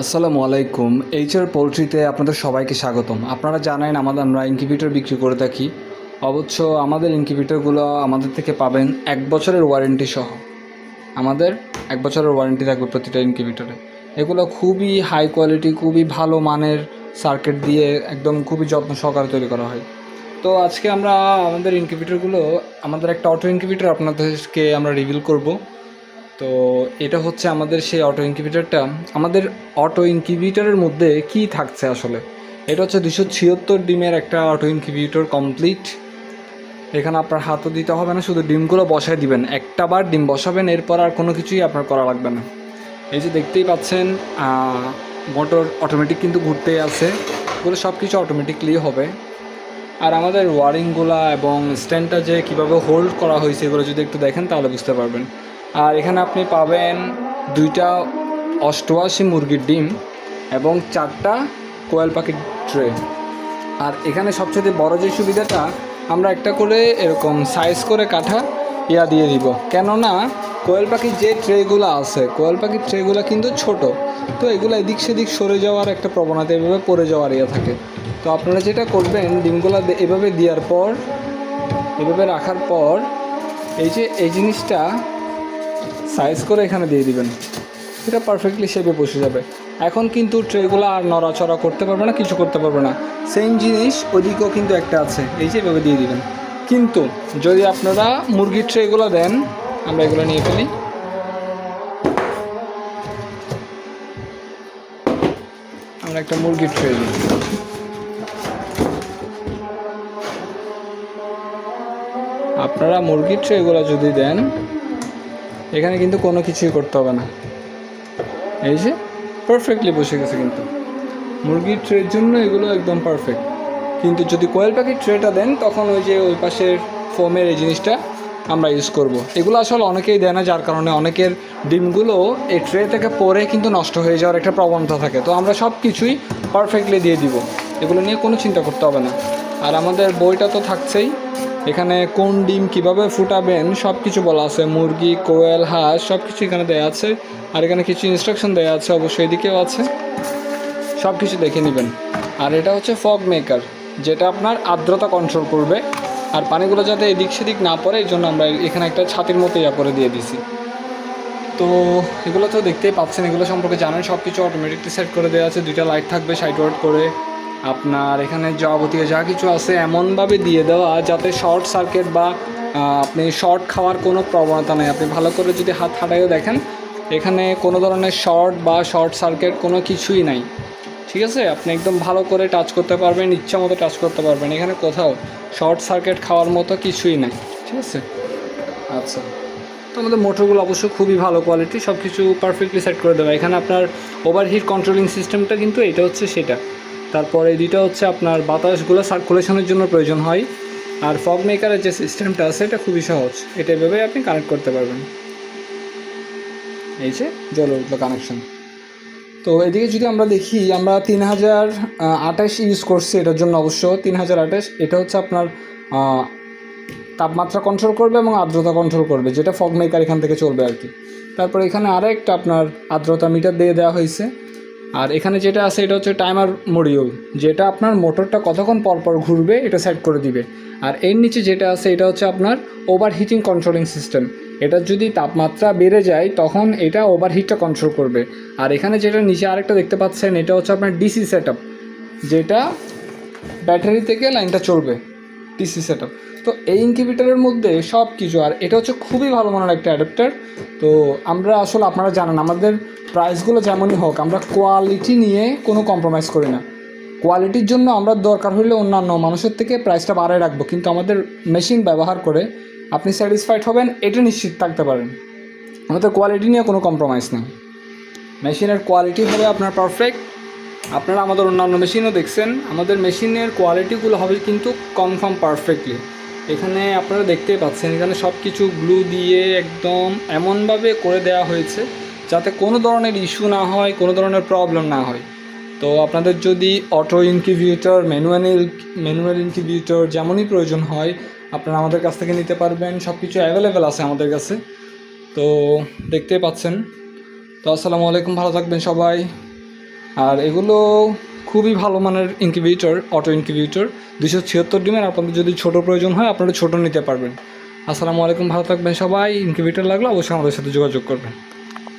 আসসালামু আলাইকুম এইচআর পোলট্রিতে আপনাদের সবাইকে স্বাগতম। আপনারা জানেন আমাদের আমরা ইনকিউবেটর বিক্রি করে থাকি। অবশ্য আমাদের ইনকিউবেটরগুলো আমাদের থেকে পাবেন এক বছরের ওয়ারেন্টি সহ। আমাদের এক বছরের ওয়ারেন্টি থাকবে প্রতিটা ইনকিউবেটরে এগুলো খুবই হাই কোয়ালিটি খুবই ভালো মানের সার্কিট দিয়ে একদম খুবই যত্ন সহকারে তৈরি করা হয়। তো আজকে আমরা আমাদের ইনকিউবেটরগুলো আমাদের একটা অটো ইনকিউবেটর আপনাদেরকে আমরা রিভিল করব। তো এটা হচ্ছে আমাদের সেই অটো ইনকিউবেটরটা আমাদের অটো ইনকিউবেটরের মধ্যে কি থাকছে আসলে? এটা হচ্ছে দুশো ছিয়াত্তর ডিমের একটা অটো ইনকিউবেটর কমপ্লিট এখানে আপনার হাতও দিতে হবে না, শুধু ডিমগুলো বসায় দিবেন। একটা বার ডিম বসাবেন, এরপর আর কোনো কিছুই আপনার করা লাগবে না। এই যে দেখতেই পাচ্ছেন মোটর অটোমেটিক কিন্তু ঘুরতেই আছে। এগুলো সব কিছু অটোমেটিকলি হবে। আর আমাদের ওয়ারিংগুলা এবং স্ট্যান্ডটা যে কীভাবে হোল্ড করা হয়েছে, এগুলো যদি একটু দেখেন, তাহলে বুঝতে পারবেন। আর এখানে আপনি পাবেন দুইটা অষ্টআশি মুরগির ডিম এবং চারটা কোয়েল পাখির ট্রে। আর এখানে সবচেয়ে বড় যে সুবিধাটা, আমরা একটা করে এরকম সাইজ করে কাঠা ইয়া দিয়ে দিব। কেননা, কোয়েল পাখির যে ট্রেগুলো আছে, কোয়েল পাখির ট্রেগুলো কিন্তু ছোট। তো এগুলো এদিক সেদিক সরে যাওয়ার একটা প্রবণতা, এভাবে পড়ে যাওয়ার ইয়ে থাকে। তো আপনারা যেটা করবেন, ডিমগুলো এভাবে দেওয়ার পর, এভাবে রাখার পর, এই যে, এই জিনিসটা সাইজ করে এখানে দিয়ে দিবেন। এটা পারফেক্টলি শেপে বসে যাবে। এখন কিন্তু ট্রেগুলো আর নড়াচড়া করতে পারবে না, কিছু করতে পারবে না। সেম জিনিস ওদিকেও কিন্তু একটা আছে, এই যে এভাবে দিয়ে দিবেন। কিন্তু যদি আপনারা মুরগির ট্রেগুলো দেন, আমরা এগুলো নিয়ে ফেলি। আমরা একটা মুরগির ট্রে দিই। আপনারা মুরগির ট্রেগুলো যদি দেন এখানে কিন্তু কোনো কিছুই করতে হবে না। এই যে পারফেক্টলি বসে গেছে কিন্তু। মুরগির ট্রের জন্য এগুলো একদম পারফেক্ট কিন্তু যদি কোয়েল পাখির ট্রেটা দেন, তখন ওই যে ওই পাশের ফোমের এই জিনিসটা আমরা ইউজ করব। এগুলো আসলে অনেকেই দেয় না, যার কারণে অনেকের ডিমগুলো এই ট্রে থেকে পরে কিন্তু নষ্ট হয়ে যাওয়ার একটা প্রবণতা থাকে। তো আমরা সব কিছুই পারফেক্টলি দিয়ে দিব। এগুলো নিয়ে কোনো চিন্তা করতে হবে না। আর আমাদের বইটা তো থাকছেই। এখানে কোন ডিম কীভাবে ফুটাবেন সব কিছু বলা আছে। মুরগি, কোয়েল, হাঁস সব কিছু এখানে দেওয়া আছে। আর এখানে কিছু ইনস্ট্রাকশন দেওয়া আছে অবশ্যই এদিকেও আছে। সব কিছু দেখে নেবেন। আর এটা হচ্ছে ফগ মেকার যেটা আপনার আর্দ্রতা কন্ট্রোল করবে। আর পানিগুলো যাতে এদিক সেদিক না পড়ে, এই জন্য আমরা এখানে একটা ছাতির মতো ইয়া করে দিয়ে দিছি। তো এগুলো তো দেখতেই পাচ্ছেন, এগুলো সম্পর্কে জানেন সব কিছু অটোমেটিকলি সেট করে দেওয়া আছে। দুইটা লাইট থাকবে সাইড ওয়ার্ড করে। আপনার এখানে যাবতীয় যা কিছু আছে এমনভাবে দিয়ে দেওয়া যাতে শর্ট সার্কিট বা আপনি শর্ট খাওয়ার কোনো প্রবণতা নেই। আপনি ভালো করে যদি হাত হাঁটাইও দেখেন, এখানে কোনো ধরনের শর্ট বা শর্ট সার্কিট কোনো কিছুই নাই। ঠিক আছে? আপনি একদম ভালো করে টাচ করতে পারবেন, ইচ্ছা মতো টাচ করতে পারবেন। এখানে কোথাও শর্ট সার্কিট খাওয়ার মতো কিছুই নাই। ঠিক আছে? আচ্ছা। তো আমাদের মোটরগুলো অবশ্যই খুবই ভালো কোয়ালিটি সব কিছু পারফেক্টলি সেট করে দেবে এখানে আপনার ওভারহিট কন্ট্রোলিং সিস্টেমটা কিন্তু এটা হচ্ছে সেটা। তারপরে দুইটা হচ্ছে আপনার বাতাসগুলো সার্কুলেশনের জন্য প্রয়োজন হয়। আর ফগ মেকারের যে সিস্টেমটা আছে, এটা খুবই সহজ। এটা এভাবেই আপনি কানেক্ট করতে পারবেন। এই যে জল উঠল কানেকশন তো এদিকে যদি আমরা দেখি, আমরা তিন হাজার আঠাশ ইউজ করছি এটার জন্য অবশ্য। তিন হাজার আঠাশ, এটা হচ্ছে আপনার তাপমাত্রা কন্ট্রোল করবে এবং আর্দ্রতা কন্ট্রোল করবে, যেটা ফগ মেকার এখান থেকে চলবে আর কি। তারপর এখানে আরেকটা আপনার আর্দ্রতা মিটার দিয়ে দেওয়া হয়েছে। আর এখানে যেটা আছে এটা হচ্ছে টাইমার মডিউল যেটা আপনার মোটরটা কতক্ষণ পর পর ঘুরবে এটা সেট করে দিবে। আর এর নিচে যেটা আছে এটা হচ্ছে আপনার ওভার হিটিং কন্ট্রোলিং সিস্টেম এটার যদি তাপমাত্রা বেড়ে যায় তখন এটা ওভারহিটটা কন্ট্রোল করবে। আর এখানে যেটা নিচে আরেকটা দেখতে পাচ্ছেন, এটা হচ্ছে আপনার ডিসি সেট যেটা ব্যাটারি থেকে লাইনটা চলবে। ডিসি সেট তো এই ইনকিউবেটারের মধ্যে সব কিছু আর এটা হচ্ছে খুবই ভালো মানের একটা অ্যাডাপ্টার তো আমরা আসলে, আপনারা জানেন, আমাদের প্রাইসগুলো যেমনই হোক, আমরা কোয়ালিটি নিয়ে কোনো কম্প্রোমাইজ করি না। কোয়ালিটির জন্য আমরা দরকার হলে অন্যান্য মানুষের থেকে প্রাইসটা বাড়ায় রাখব, কিন্তু আমাদের মেশিন ব্যবহার করে আপনি স্যাটিসফাইড হবেন, এটা নিশ্চিত থাকতে পারেন। আমাদের কোয়ালিটি নিয়ে কোনো কম্প্রোমাইজ নেই। মেশিনের কোয়ালিটি হবে আপনার পারফেক্ট আপনারা আমাদের অন্যান্য মেশিনও দেখছেন। আমাদের মেশিনের কোয়ালিটিগুলো হবে কিন্তু কনফার্ম পারফেক্টলি। এখানে আপনারা দেখতেই পাচ্ছেন, এখানে সব কিছু গ্লু দিয়ে একদম এমনভাবে করে দেওয়া হয়েছে যাতে কোনো ধরনের ইস্যু না হয়, কোনো ধরনের প্রবলেম না হয়। তো আপনাদের যদি auto incubator manual manual incubator যেমনই প্রয়োজন হয়, আপনারা আমাদের কাছ থেকে নিতে পারবেন। সব কিছু অ্যাভেলেবেল আছে আমাদের কাছে। তো দেখতেই পাচ্ছেন। তো আসসালামু আলাইকুম, ভালো থাকবেন সবাই। আর এগুলো খুবই ভালো মানের ইনকিউবেটর অটো ইনকিউবেটর দুশো ছিয়াত্তর ডিমের আপনাদের যদি ছোটো প্রয়োজন হয়, আপনারা ছোটো নিতে পারবেন। আসসালামু আলাইকুম, ভালো থাকবেন সবাই। ইনকিউবেটর লাগলে অবশ্যই আমাদের সাথে যোগাযোগ করবেন।